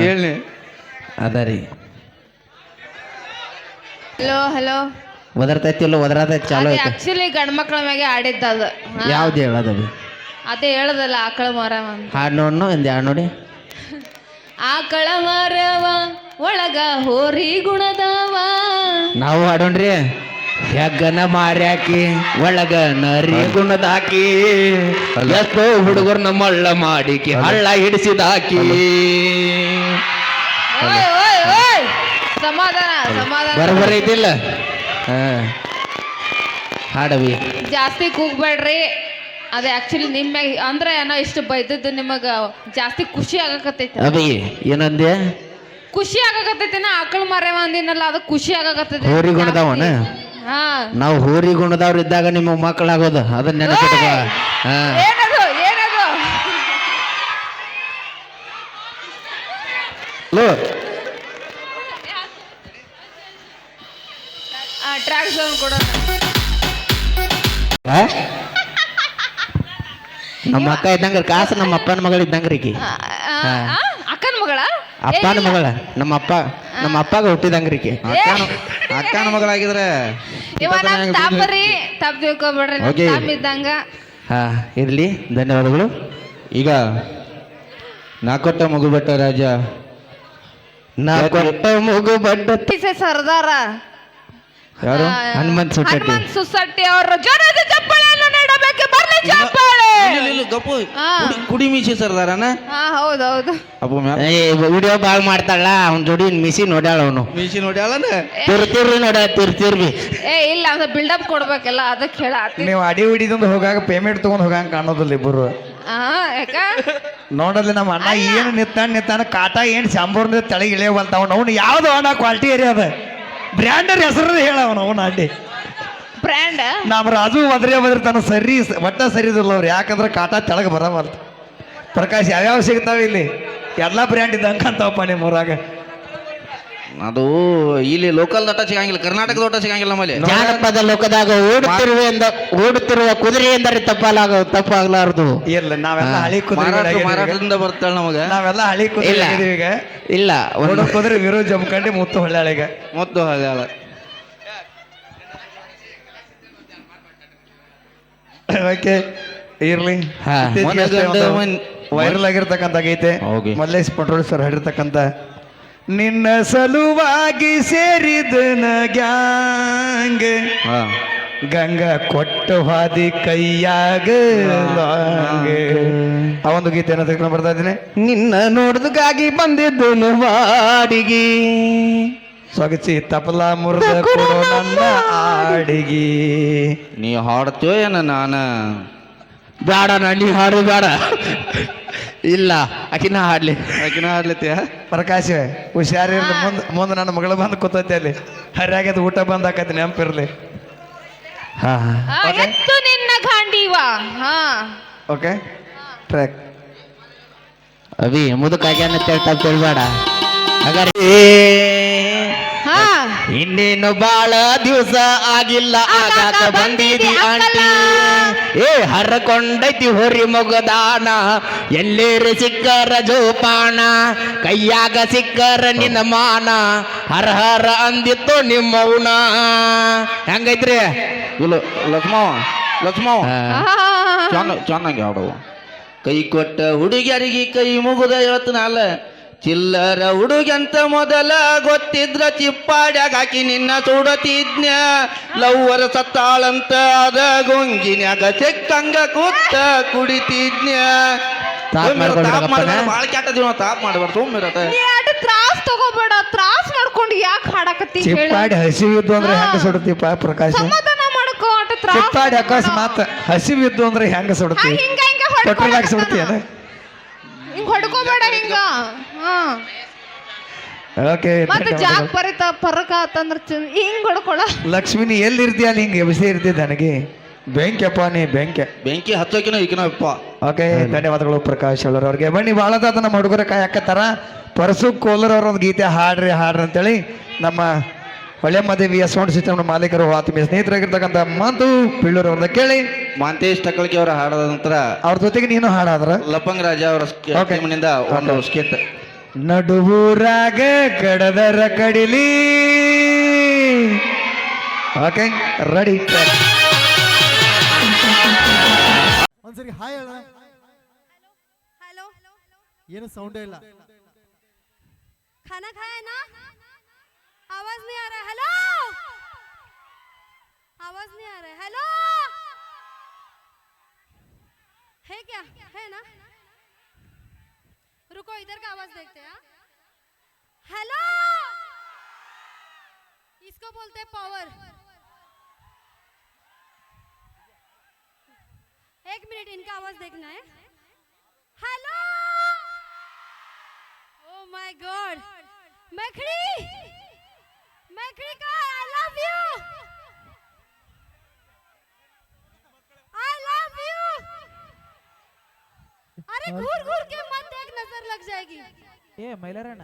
ಹೇಳಿ ಅದ ರೀ. ಹಲೋ ಹಲೋ ಒದರ್ತೈತಿಲ್ಲ ಒದರತೈತಿ ಚಾಲೋ ಅದೇ ಐತೆ ಆಕ್ಚುಲಿ ಗಂಡ ಮಕ್ಕಳ ಮ್ಯಾಗೆ ಆಡಿದ್ದದು ಹಾ. ಯಾವ್ದು ಹೇಳೋದವಿ ಅದೇ ಹೇಳದಲ್ಲ ಆಕಳ ಮರವ ಅಂತ. ಹಾಡು ನೋಡ್ನು ಒಂದು ಹಾಡು ನೋಡಿ. ಆಕಳ ಮರವ ಒಳಗ ಹೋರಿ ಗುಣದವ. ನಾವು ಹಾಡೋಣ್ರಿ. ಹೆಗ್ಗನ ಮಾರ್ಯಾಕಿ ಒಳಗ ನರಿ ಗುಣದಾಕಿ ಎಷ್ಟೋ ಹುಡುಗರು ನಮ್ಮಳ್ಳ ಮಾಡಿಕಿ ಹಳ್ಳ ಹಿಡಿಸಿದಾಕಿ. ಓಯ್ ಓಯ್ ಓಯ್. ಸಮಾಧಾನ ಸಮಾಧಾನ. ಬರಬರ ಐತಿಲ್ಲ? ಹಾ. ಹಾಡವಿ. ಜಾಸ್ತಿ ಕೂಗ್ಬೇಡ್ರಿ. ಅದೇ ಆಕ್ಚುಲಿ ನಿಮ್ಮ ಅಂದ್ರೆ ಏನೋ ಇಷ್ಟು ಬೈದದ್ದು ನಿಮಗ ಜಾಸ್ತಿ ಖುಷಿ ಆಗಕತ್ತೈತಿ. ಅಬಿ ಏನಂದೆ ಖುಷಿ ಆಗಕತ್ತೈತಿನ ಆಕಳ ಮಾರ್ಯಾವ ಅಂದಿನಲ್ಲ ಅದು ಖುಷಿ ಆಗಕತ್ತೈತಿ. ಹೋರಿ ಗುಣದವನ? ನಾವು ಹೋರಿ ಗುಣದವ್ರು ಇದ್ದಾಗ ನಿಮ್ಮ ಮಕ್ಕಳಾಗೋದು. ಅದನ್ನ ನೆನಪಿಟ್ಕೋ. ಹಾ. ಟ್ರ್ಯಾಕ್ ಸೌಂಡ್ ಆ? ನಮ್ಮ ಅಕ್ಕ ಇದ್ದಂಗ್ರ ಕಾಸು ನಮ್ಮ ಅಪ್ಪನ ಮಗಳ ಇದ್ದಂಗ್ರಿ ಅಕ್ಕನ ಮಗಳ? ಅಪ್ಪನ ಮಗಳ. ನಮ್ಮ ಅಪ್ಪ ನಮ್ಮ ಅಪ್ಪಗ ಹುಟ್ಟಿದಂಗ್ರಿ ರೀ ಅಕ್ಕನ ಅಕ್ಕನ ಮಗಳಾಗಿದ್ರೆ ಇವ ನಮ್ ತಾಪರಿ ತಪ್ಪ ತಿಳ್ಕೊಬೇಡ್ರಿ ನಮ್ Okay. ತಾಪ ಇದ್ದಂಗ. ಹಾ ಇರ್ಲಿ ಧನ್ಯವಾದಗಳು. ಈಗ ನಾಕೊಟ್ಟ ಮಗು ಬೆಟ್ಟ ರಾಜ. ನಾ ಕೊಟ್ಟ ಮಗು ಬಟ್ಟ ಪಿಸೆ ಸರ್ದಾರ. ಯಾರು? ಆ, ಹನುಮಂತ್ ಸುಟ್ಟಟ್ಟಿ. ಹನುಮಂತ್ ಸುಸಟ್ಟಿ ಅವರ ಜೋರಾದ ಚಪ್ಪಾಳೆಯನ್ನು ನೀಡಬೇಕು. ಬರ್ಲಿ ಚಪ್ಪಾಳೆ. ಹಾ. ಕುಡಿ- ಕುಡಿ ಮೀಸಿ ಸರ್ದಾರನ ಹಾ ಹೌದೌದು ಅಪ್ಪ ಮ್ಯಾಲ ಏ ವಿಡಿಯೋ ಬಾಳ್ ಮಾಡ್ತಾಳ ಅವ್ನ ಜೋಡಿ ಮಿಸಿ ನೋಡ್ಯಾಳ ಅವನು. ಮೀಸಿ ನೋಡಿ ಅಲ್ಲನ ತಿರ್ತಿರ್ರಿ ನೋಡ ತಿರ್ತಿರ್ವಿ ಏ ಇಲ್ಲ ಅದು ಬಿಲ್ಡಪ್ ಕೊಡ್ಬೇಕಲ್ಲ ಅದಕ್ಕೆ ಹೇಳ ನೀವು ಅಡಿ ಹಿಡಿದಿಂದ ಹೋಗಾಗ ಪೇಮೆಂಟ್ ತಗೊಂಡ್ ಹೋಗಂಗ ಕಾಣೋದಿಲ್ಲ ಇಬ್ಬರು ಆ ಯಾಕ? ನೋಡಲ್ಲಿ ನಮ್ಮ ಅಣ್ಣ ಏನು ನಿತ್ತಾನ ನಿತ್ತಾನ ಕಾಟ ಏನು ಶಾಂಬೂರ್ನ ತಳಗೆ ಇಳಿಯವಲ್ತಾವ ಅವ್ನು. ಯಾವ್ದು ಅಣ್ಣ ಕ್ವಾಲಿಟಿ ಏರಿಯಾ ಅದ? ಬ್ರ್ಯಾಂಡರ್ ಹೆಸರು ಹೇಳ ಅವನು ಅವನ ಅಡ್ಡಿ. ಬ್ರ್ಯಾಂಡ್ ನಮ್ಮ ರಾಜು ಒದ್ರೆ ಬದ್ರೆ ತನ್ನ ಸರಿ ಒಟ್ಟ ಸರಿದಿಲ್ಲ ಅವ್ರು. ಯಾಕಂದ್ರೆ ಕಾಟ ತೆಳಗೆ ಬರಬಾರ್ದು. ಪ್ರಕಾಶ್ ಯಾವ್ಯಾವ ಸಿಗ್ತಾವೆ ಇಲ್ಲಿ? ಎಲ್ಲ ಬ್ರ್ಯಾಂಡ್ ಇದ್ದಂಗೆ ಅಂತಾವಪ್ಪ ನಿಮ್ಮ ಊರಾಗ. ಅದು ಇಲ್ಲಿ ಲೋಕಲ್ ದೊಡ್ಡ ಸಿಗಂಗಿಲ್ಲ ಕರ್ನಾಟಕ ದೊಡ್ಡ ಸಿಗಂಗಿಲ್ಲ ನಮ್ಮಲ್ಲಿ. ಜಾನಪದ ಲೋಕದಾಗ ಓಡುತ್ತಿರುವ ಓಡುತ್ತಿರುವ ಕುದುರೆ ಎಂದರೆ ತಪ್ಪಾಲಾಗ ತಪ್ಪಾಗಲಾರದು. ಇಲ್ಲ ನಾವೆಲ್ಲ ಹಳಿ ಕುದುರೆ ಮಾರಾಟ ಮಾರಾಟದಿಂದ ಬರ್ತಾಳ ನಮಗ. ನಾವೆಲ್ಲ ಹಳಿ ಕುದುರೆ ಇಲ್ಲ. ಇಲ್ಲ ಒಂದು ಕುದುರೆ ವಿರೋಧ ಜಮ್ಕಂಡಿ ಮುತ್ತು ಹೊಳ್ಯಾಳಿಗ ಮುತ್ತು ಹಾಗಾಲ ಓಕೆ ಇರ್ಲಿ. ವೈರಲ್ ಆಗಿರ್ತಕ್ಕಂಥ ಗೀತೆ. ಮೊದಲೇ ಪಟ್ರೋಲ್ ಸರ್ ಹಾಡಿರ್ತಕ್ಕಂಥ ನಿನ್ನ ಸಲುವಾಗಿ ಸೇರಿದ ಗ್ಯಾಂಗ್. ಗಂಗಾ ಕೊಟ್ಟ ಹಾದಿ ಕೈಯಾಗ. ಆ ಒಂದು ಗೀತೆ ಏನೋ ತೆಗೆದುಕೊಂಡು ಬರ್ತಾ ಇದ್ದೀನಿ. ನಿನ್ನ ನೋಡ್ದಕ್ಕಾಗಿ ಬಂದಿದ್ದು ಬಾಡಿಗೆ ಸೊಗಚಿ ತಪಲ ಮುರಿದ ಕೊಡೋ ನನ್ನ ಆಡಿಗಿ ನೀ ಹಾಡ್ತೀಯೋ ಏನ ನಾನ? ಬೇಡ ನೀ ಹಾಡು ಬೇಡ ಇಲ್ಲ ಆಕಿನ ಹಾಡ್ಲಿ. ಆಕಿನ ಹಾಡ್ಲತ್ತೀಯ ಪ್ರಕಾಶ್ ಹುಷಾರಿರ್ಲಿ ಮುಂದೆ ಮುಂದೆ ನನ್ನ ಮಗಳು ಬಂದು ಕೂತೈತೆ ಅಲ್ಲಿ. ಹರ್ಯಾಗದ ಊಟ ಬಂದ್ ಹಾಕತಿ ನೆನಪಿರ್ಲಿ. ಹಾ ಎತ್ತು ನಿನ್ನ ಗಾಂಡೀವ. ಹಾ. ಓಕೆ ಟ್ರ್ಯಾಕ್ ಅವಿ ಮುದುಕಾಗ್ಯಾನ ತಪ್ಪ ತಿಳ್ಬೇಡ ಹಾಗಾರೆ. ಹಾ ಇನ್ನೇನು ಬಾಳ ದಿವಸ ಆಗಿಲ್ಲ ಆಗಾಕ ಬಂದಿದಿ ಆಂಟಿ. ಏ ಹರ್ಕೊಂಡೈತಿ ಹೊರಿ ಮೊಗದಾನ ಎಲ್ಲೇರು ಸಿಕ್ಕರ ಜೋಪಾನ ಕೈಯಾಗ ಸಿಕ್ಕರ ನಿನ್ನ ಮಾನ ಹರ ಹರ ಅಂದಿತ್ತು ನಿಮ್ಮವನ ಹೆಂಗೈತ್ರಿ? ಇಲ್ಲ ಲಕ್ಷ್ಮವ ಲಕ್ಷ್ಮವ ಚೆನ್ನಾಗಿ ಹಾಡುವ ಕೈ ಕೊಟ್ಟ ಹುಡುಗಿಯರಿಗೆ ಕೈ ಮುಗುದ ಹೇಳ್ತನಲ್ಲ ಚಿಲ್ಲರ ಹುಡುಗಂತ ಮೊದಲ ಗೊತ್ತಿದ್ರ ಚಿಪ್ಪಾಡ್ಯಾಗ ಹಾಕಿ ನಿನ್ನ ಸುಡತಿದ್ನ್ಯ. ಲವ್ವರ ಸತ್ತಾಳಂತ ಅದ ಗೊಂಗಿನ್ಯಾಗ ಚೆಕ್ಕಂಗ ಕೂತ ಕುಡಿತಿದ್ನ? ಭಾಳ ಕೆಟ್ಟದಿವ ತಾಪ್ ಮಾಡ್ಬಾರ್ದು ಸೋಮ್ಮಿರತ ನೀ ಅಡ್ ತ್ರಾಸ್ ತಗೋಬೇಡ ತ್ರಾಸ್ ಮಾಡ್ಕೊಂಡು ಯಾಕೆ ಹಾಡಕತ್ತಿ ಚಿಪ್ಪಾಡಿ ಹಸಿವಿದ್ದು ಅಂದ್ರೆ ಹೆಂಗ ಸುಡತಿ ಪ್ರಕಾಶ್? ಸಮಾಧಾನ ಮಾಡ್ಕೋ ಅಟ ತ್ರಾಸ್ ಚಿಪ್ಪಾಡಿ ಅಕಸ್ಮಾತ್ ಹಸಿವಿದ್ದು ಅಂದ್ರೆ ಹೆಂಗ ಸುಡ್ತಿ? ಹಿಂಗ ಹಿಂಗ ಪೆಟ್ರೋಲ್ ಹಾಕಿ ಸುಡ್ತೀಯನ ಹೊಡ್ಕೋಬೇಡ ಹಿಂಗ ಹಾ ಓಕೆ. ಮತ್ತೆ ಜಾಕ್ ಬರಿತ ಪರಕ ಆತಂದ್ರ ಚಂದ ಹಿಂಗ್ ಹೊಡ್ಕೊಳ. ಲಕ್ಷ್ಮಿನಿ ಎಲ್ಲಿರ್ತೀಯ ಅಲ್ಲಿ ಹಿಂಗೆ ಬಿಸಿ ಇರ್ತಿ ನನಗೆ? ಬೆಂಕಿಯಪ್ಪ ನೀ ಬೆಂಕಿ. ಬೆಂಕಿ ಹತ್ತೋಕಿನ ಈಕಿನ ಅಪ್ಪ. ಓಕೆ ಧನ್ಯವಾದಗಳು ಪ್ರಕಾಶ್ ಅವ್ರಿಗೆ. ಬನ್ನಿ ಭಾಳದಾದ ನಮ್ಮ ಹುಡುಗರ ಕಾಯಕತ್ತಾರ ಪರಸು ಕೋಲರ್ ಅವ್ರ ಒಂದು ಗೀತೆ ಹಾಡ್ರಿ ಹಾಡ್ರಿ ಅಂತೇಳಿ ನಮ್ಮ ಹೊಳೆ ಮದೇವಿಯ ಸೌಂಡ್ ಸಿಸ್ಟಮ್ನ ಮಾಲೀಕರು ಆತ್ಮೀಯ ಸ್ನೇಹಿತರಾಗಿರ್ತಕ್ಕಂಥ ಮಾತು ಪಿಳ್ಳೂರು ಅವ್ರನ್ನ ಕೇಳಿ. ಮಾಂತೇಶ್ ತಕ್ಕಳಿಗೆ ಅವರ ಹಾಡದ ನಂತರ ಅವ್ರ ಜೊತೆಗೆ ನೀನು ಹಾಡಾದ್ರ? ಲಪಂಗ್ ರಾಜ ಅವರ ಮನೆಯಿಂದ ಒಂದು ಸ್ಕಿಟ್. ನಡುವೂರಾಗ ಕಡದರ ಕಡಿಲಿ. ಓಕೆ ರೆಡಿ ಒಂದ್ಸರಿ ಹಾಯ್ ಏನು ಸೌಂಡೇ ಇಲ್ಲ. आवाज़ नहीं आ रहा है। हेलो? आवाज़ नहीं आ रहा है। हेलो? है क्या? है ना? रुको, इधर का आवाज़ देखते हैं हाँ? हेलो? इसको बोलते हैं पावर एक मिनट, इनका आवाज़ देखना है। हेलो? Oh my god. मखड़ी मखड़ी का I love you I love you अरे घूर घूर के मत देख नजर लग जाएगी ಏ ಮೈಲಾರಣ್ಣ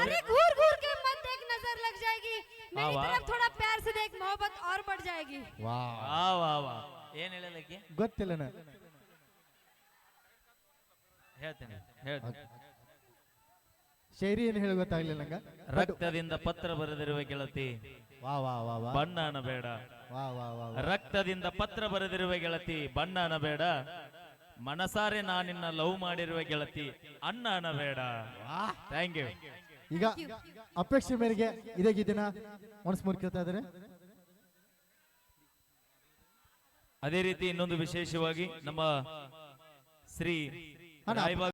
अरे घूर घूर के मत देख नजर लग जाएगी मेरी तरफ थोड़ा प्यार से देख मोहब्बत और बढ़ जाएगी ವಾ ವಾ ವಾ ವಾ ಏನ್ ಹೇಳಲಕ್ಕೆ ಗೊತ್ತಿಲ್ಲನ ಹೇಳ್ತೇನೆ ಹೇಳ್ತೇನೆ ಶೈರಿ ಏನು ಹೇಳಿ ಗೊತ್ತಾಗ್ಲಿಲ್ಲ ನಂಗ. ರಕ್ತದಿಂದ ಪತ್ರ ಬರೆದಿರುವ ಗೆಳತಿ. ವಾ ವಾ ವಾ ವಾ. ಬಣ್ಣ ಬೇಡ. ವಾ ವಾ ವಾ ವಾ. ರಕ್ತದಿಂದ ಪತ್ರ ಬರೆದಿರುವ ಗೆಳತಿ ಬಣ್ಣ ಬೇಡ. ಮನಸಾರೆ ನಾನಿನ್ನ ಲವ್ ಮಾಡಿರುವ ಗೆಳತಿ ಅಣ್ಣನ ಅನ್ನಬೇಡ ಥ್ಯಾಂಕ್ ಯು ಈಗ ಅಪೇಕ್ಷೆ ಮೇರೆಗೆ ಇದೇ ಗೀತೆನ ಮನಸ್ ಮೂರ್ ಕೇಳ್ತಾ ಇದಾರೆ ಅದೇ ರೀತಿ ಇನ್ನೊಂದು ವಿಶೇಷವಾಗಿ ನಮ್ಮ ಶ್ರೀ ಅಣ್ಣ, ರಾಯಬಾಗ್